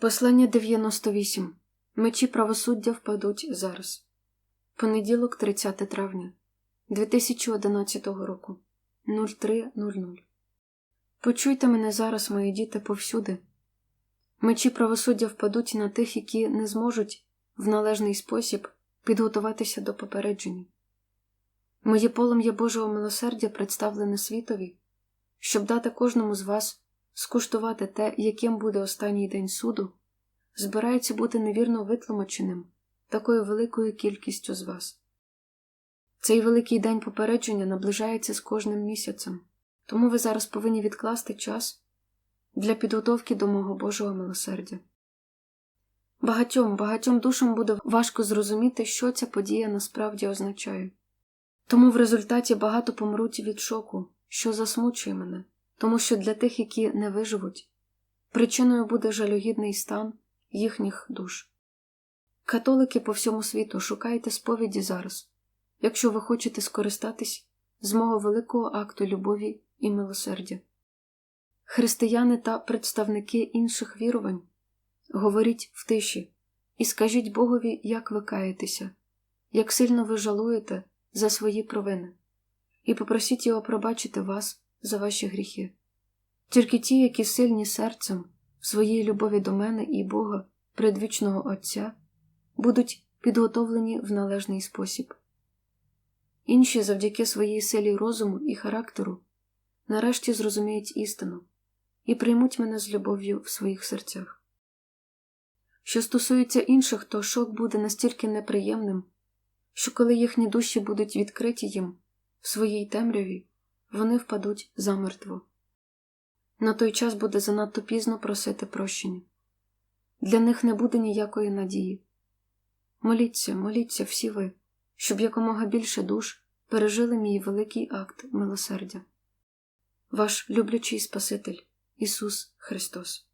Послання 98. Мечі правосуддя впадуть зараз. Понеділок, 30 травня 2011 року 03.00. Почуйте мене зараз, мої діти, повсюди. Мечі правосуддя впадуть на тих, які не зможуть в належний спосіб підготуватися до попередження. Моє полум'я Божого милосердя представлене світові, щоб дати кожному з вас скуштувати те, яким буде останній день суду, збирається бути невірно витлумаченим такою великою кількістю з вас. Цей великий день попередження наближається з кожним місяцем, тому ви зараз повинні відкласти час для підготовки до мого Божого милосердя. Багатьом, багатьом душам буде важко зрозуміти, що ця подія насправді означає. Тому в результаті багато помруть від шоку, що засмучує мене, тому що для тих, які не виживуть, причиною буде жалюгідний стан їхніх душ. Католики по всьому світу шукайте сповіді зараз, якщо ви хочете скористатись з мого великого акту любові і милосердя. Християни та представники інших вірувань, говоріть в тиші і скажіть Богові, як ви каєтеся, як сильно ви жалуєте за свої провини, і попросіть його пробачити вас за ваші гріхи. Тільки ті, які сильні серцем в своїй любові до мене і Бога, предвічного Отця, будуть підготовлені в належний спосіб. Інші, завдяки своїй силі розуму і характеру, нарешті зрозуміють істину і приймуть мене з любов'ю в своїх серцях. Що стосується інших, то шок буде настільки неприємним, що коли їхні душі будуть відкриті їм в своїй темряві, вони впадуть замертво. На той час буде занадто пізно просити прощення. Для них не буде ніякої надії. Моліться, моліться всі ви, щоб якомога більше душ пережили мій великий акт милосердя. Ваш люблячий Спаситель Ісус Христос.